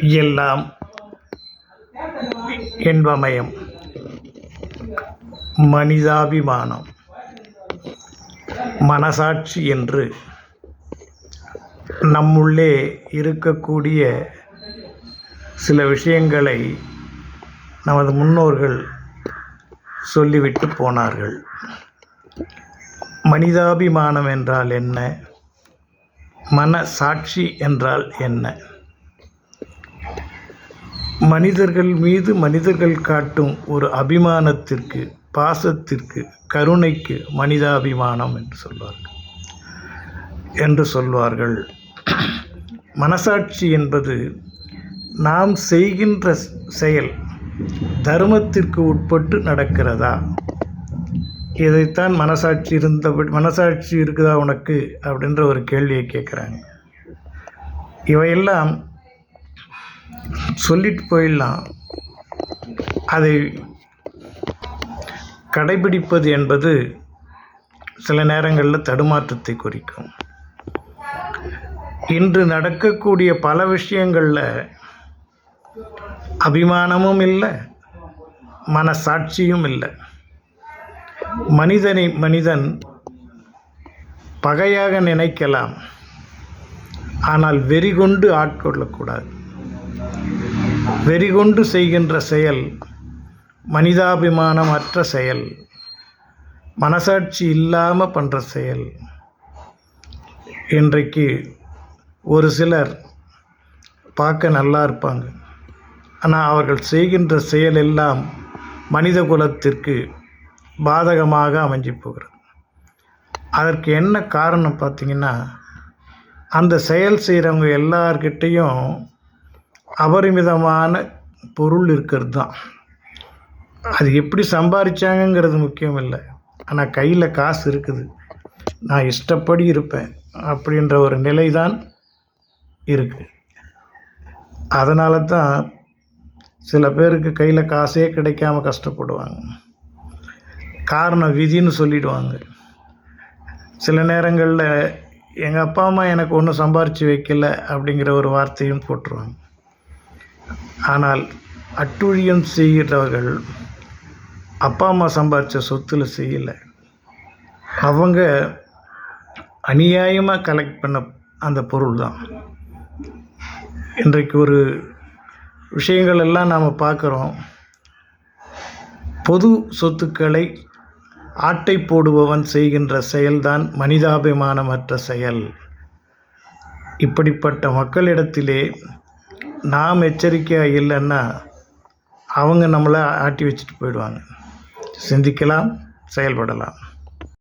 எல்லாம் என்பமயம் மனிதாபிமானம். மனசாட்சி என்று நம்முள்ளே இருக்கக்கூடிய சில விஷயங்களை நமது முன்னோர்கள் சொல்லிவிட்டு போனார்கள். மனிதாபிமானம் என்றால் என்ன? மன சாட்சி என்றால் என்ன? மனிதர்கள் மீது மனிதர்கள் காட்டும் ஒரு அபிமானத்திற்கு பாசத்திற்கு கருணைக்கு மனிதாபிமானம் என்று சொல்வார்கள். என்று சொல்வார்கள். மனசாட்சி என்பது நாம் செய்கின்ற செயல் தர்மத்திற்கு உட்பட்டு நடக்கிறதா? இதைத்தான் மனசாட்சி இருந்தபடி மனசாட்சி இருக்குதா உனக்கு? அப்படின்ற ஒரு கேள்வியை கேட்குறாங்க. இவையெல்லாம் சொல்லிட்டு போயிடலாம். அதை கடைபிடிப்பது என்பது சில நேரங்களில் தடுமாற்றத்தை குறிக்கும். இன்று நடக்கக்கூடிய பல விஷயங்களில் அபிமானமும் இல்லை மனசாட்சியும் இல்லை. மனிதனை மனிதன் பகையாக நினைக்கலாம். ஆனால் வெறிகொண்டு ஆட்கொள்ளக்கூடாது. வெறிகொண்டு செய்கின்ற செயல் மனிதாபிமானமற்ற செயல் மனசாட்சி இல்லாமல் பண்ணுற செயல். இன்றைக்கு ஒரு சிலர் பார்க்க நல்லா இருப்பாங்க. ஆனால் அவர்கள் செய்கின்ற செயல் எல்லாம் மனித குலத்திற்கு பாதகமாக அமைஞ்சு போகிறது. அதற்கு என்ன காரணம் பார்த்திங்கன்னா அந்த செயல் செய்கிறவங்க எல்லார்கிட்டேயும் அபரிமிதமான பொருள் இருக்கிறது தான் அது எப்படி சம்பாதிச்சாங்கங்கிறது முக்கியம் இல்லை ஆனால் கையில் காசு இருக்குது. நான் இஷ்டப்படி இருப்பேன் அப்படின்ற ஒரு நிலை தான் இருக்குது அதனால தான் சில பேருக்கு கையில் காசே கிடைக்காம கஷ்டப்படுவாங்க. காரணம் விதின்னு சொல்லிடுவாங்க. சில நேரங்களில் எங்கள் அப்பா அம்மா எனக்கு ஒன்றும் சம்பாரித்து வைக்கல அப்படிங்கிற ஒரு வார்த்தையும் போட்டுருவாங்க. ஆனால் அட்டுழியம் செய்கிறவர்கள் அப்பா அம்மா சம்பாதிச்ச சொத்தில் செய்யலை. அவங்க அநியாயமாக கலெக்ட் பண்ண அந்த பொருள் தான். இன்றைக்கு ஒரு விஷயங்கள் எல்லாம் நாம் பார்க்குறோம். பொது சொத்துக்களை ஆட்டை போடுபவன் செய்கின்ற செயல்தான் மனிதாபிமானமற்ற செயல். இப்படிப்பட்ட மக்களிடத்திலே நாம் எச்சரிக்கையாக இல்லைன்னா அவங்க நம்மளை ஆட்டி வச்சுட்டு போயிடுவாங்க. சிந்திக்கலாம் செயல்படலாம்.